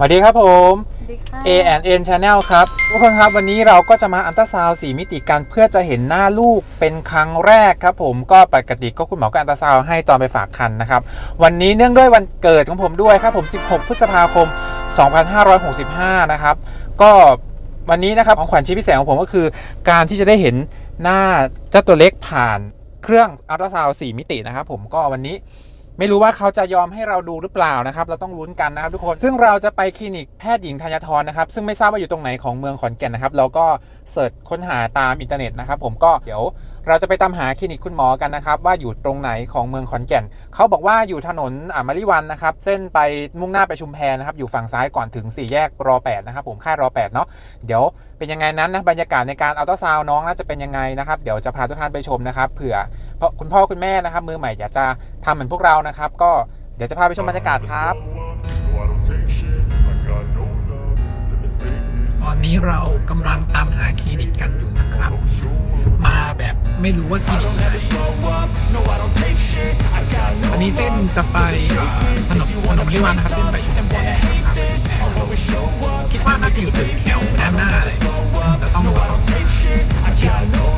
สวัสดีครับผมสวัสดีค่ะ A N N Channel ครับ ทุกคนครับวันนี้เราก็จะมาอันตราซาวด์สีมิติกันเพื่อจะเห็นหน้าลูกเป็นครั้งแรกครับผมก็ปกติก็คุณหมอก็อันตราซาวด์ให้ตอนไปฝากคันนะครับ วันนี้เนื่องด้วยวันเกิดของผมด้วยครับผม 16 พฤษภาคม 2565 นะครับ ก็วันนี้นะครับของขวัญชิ้นพิเศษของผมก็คือ การที่จะได้เห็นหน้าเจ้าตัวเล็กผ่านเครื่องอัลตราซาวด์4มิตินะครับผมก็วันนี้ ไม่รู้ว่าเขาจะยอมให้เราดูหรือเปล่านะครับ เราต้องลุ้นกันนะครับทุกคน ซึ่งเราจะไปคลินิกแพทย์หญิงธัญทรนะครับ ซึ่งไม่ทราบว่าอยู่ตรงไหนของเมืองขอนแก่นนะครับ เราก็เสิร์ชค้นหาตามอินเทอร์เน็ตนะครับ ผมก็เดี๋ยวเราจะไปตามหาคลินิกคุณหมอกันนะครับว่าอยู่ตรงไหนของเมืองขอนแก่น เขาบอกว่าอยู่ถนนอ่ามาริวันนะครับ เส้นไปมุ่งหน้าไปชุมแพนะครับ อยู่ฝั่งซ้ายก่อนถึงสี่แยกรอ8นะครับ ผมค่ายรอ8เนาะ เดี๋ยวเป็นยังไงนั้นนะบรรยากาศในการเอัลตราซาวน้องน่าจะเป็นยังไงนะครับ เดี๋ยวจะพาทุกท่านไปชมนะครับเผื่อ คุณพ่อคุณแม่นะครับ มือใหม่อยากจะทำเหมือนพวกเรานะครับ ก็เดี๋ยวจะพาไปชมบรรยากาศครับ ตอนนี้เรากำลังตามหาคลินิกกันอยู่นะครับ มาแบบไม่รู้ว่าคลินิกไหนอันนี้เส้นจะไปถนนถนนลิวันนะครับ เส้นไปชุมพนะครับคิดว่าน่าจะอยู่ตึกแถวด้านหน้าเลยเราต้องรองเชิด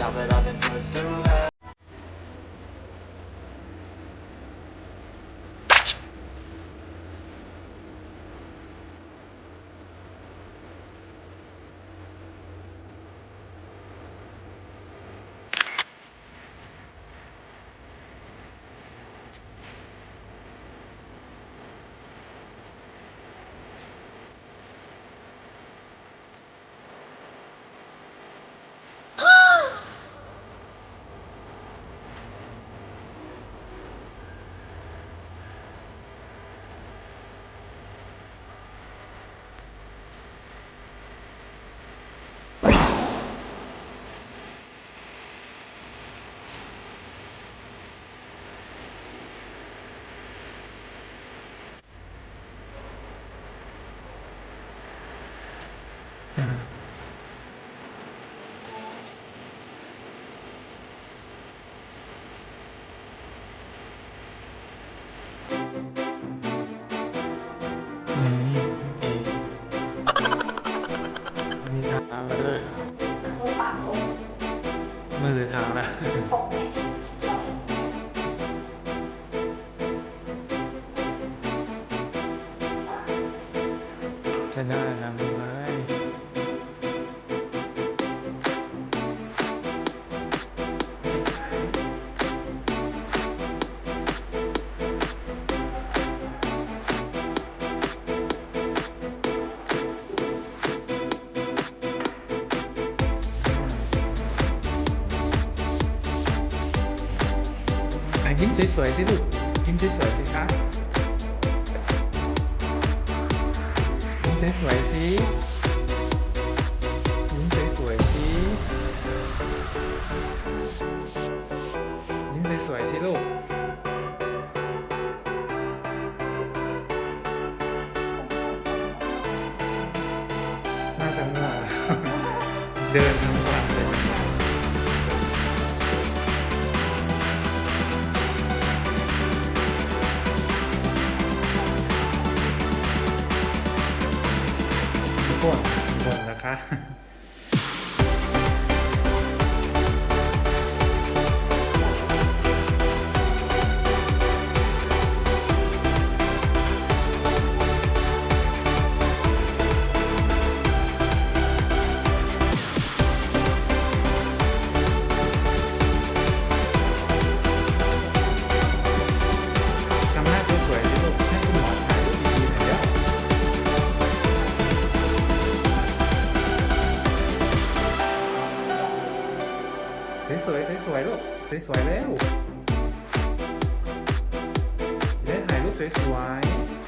Now that I've been put through hell. จะได้ทำเลยอะยิ้มสวยๆสิลูกยิ้มสวยๆสิคะยิ้ สวยๆสิยิ้มสวยๆสิยิ้มสวยๆสิลูกน่าจะง่วงเดิน สวยๆสวยๆลูกสวยๆเล้วล่นถ่ายรูปสวยๆ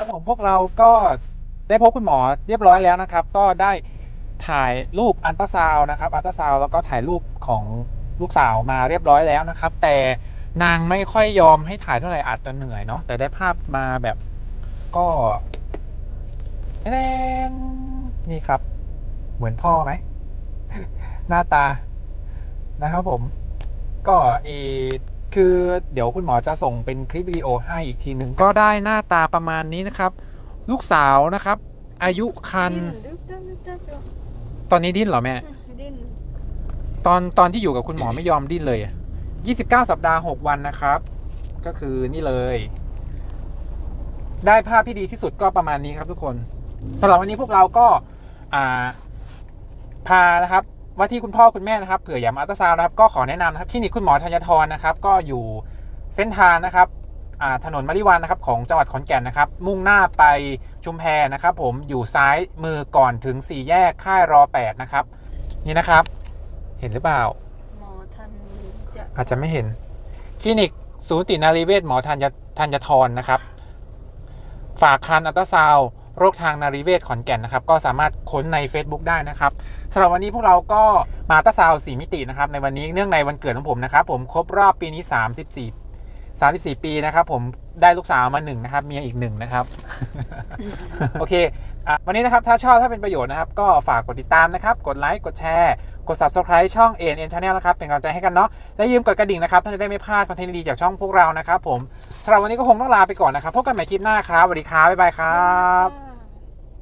ครับผมพวกเราก็ได้พบคุณหมอเรียบร้อยแล้วนะครับ ก็ได้ถ่ายรูปอันตราซาวน์นะครับอันตราซาวน์แล้วก็ถ่ายรูปของลูกสาวมาเรียบร้อยแล้วนะครับ แต่นางไม่ค่อยยอมให้ถ่ายเท่าไหร่อาจจะเหนื่อยเนาะแต่ได้ภาพมาแบบก็แน่นนี่ครับ เหมือนพ่อไหม หน้าตานะครับผม ก็เออ คือเดี๋ยวคุณหมอจะส่งเป็นคลิปวิดีโอให้อีกทีหนึ่งก็ได้หน้าตาประมาณนี้นะครับ ลูกสาวนะครับ อายุคัน ตอนนี้ดิ้นเหรอแม่ดิ้นตอนตอนที่อยู่กับคุณหมอไม่ยอมดิ้นเลย29 สัปดาห์ 6 วันนะครับ ก็คือนี่เลย ได้ภาพที่ดีที่สุดก็ประมาณนี้ครับทุกคนสำหรับวันนี้พวกเราก็อ่าพานะครับ ว่าที่คุณพ่อคุณแม่นะครับเผื่ออยากมาอัลตราซาวน์นะครับก็ขอแนะนำนะครับคลินิกคุณหมอธัญทรนะครับก็อยู่เส้นทางนะครับอ่าถนนมะริวันนะครับของจังหวัดขอนแก่นนะครับมุ่งหน้าไปชุมแพนะครับ ผมอยู่ซ้ายมือก่อนถึงสี่แยกค่ายรอแปดนะครับ นี่นะครับ เห็นหรือเปล่าหมอทันจะอาจจะไม่เห็น คลินิกสูตินารีเวชหมอธัญธัญทรนะครับ ฝากคันอัลตราซาวด์ โรคทางนารีเวชขอนแก่นนะครับ ก็สามารถค้นใน Facebook ได้นะครับสำหรับวันนี้พวกเราก็มาตาซาวด์4มิตินะครับในวันนี้เนื่องในวันเกิดของผมนะครับ ผมครบรอบปีนี้ 34 34 ปีนะครับ ผมได้ลูกสาวมาหนึ่งนะครับ เมียอีกหนึ่งนะครับ โอเคอวันนี้นะครับ ถ้าชอบถ้าเป็นประโยชน์นะครับ ก็ฝากกดติดตามนะครับ กดไลค์กดแชร์ กด subscribe ช่อง a n n Channel นะครับ เป็นกำลังใจให้กันเนาะและยืมกดกระดิ่งนะครับถ้าจะได้ไม่พลาดคอนเทนต์ดีๆจากช่องพวกเรานะครับ ผมสำหรับวันนี้ก็คงต้องลาไปก่อนนะครับพบกันใหม่คลิปหน้าครับสวัสดีครับบ๊ายบายครับ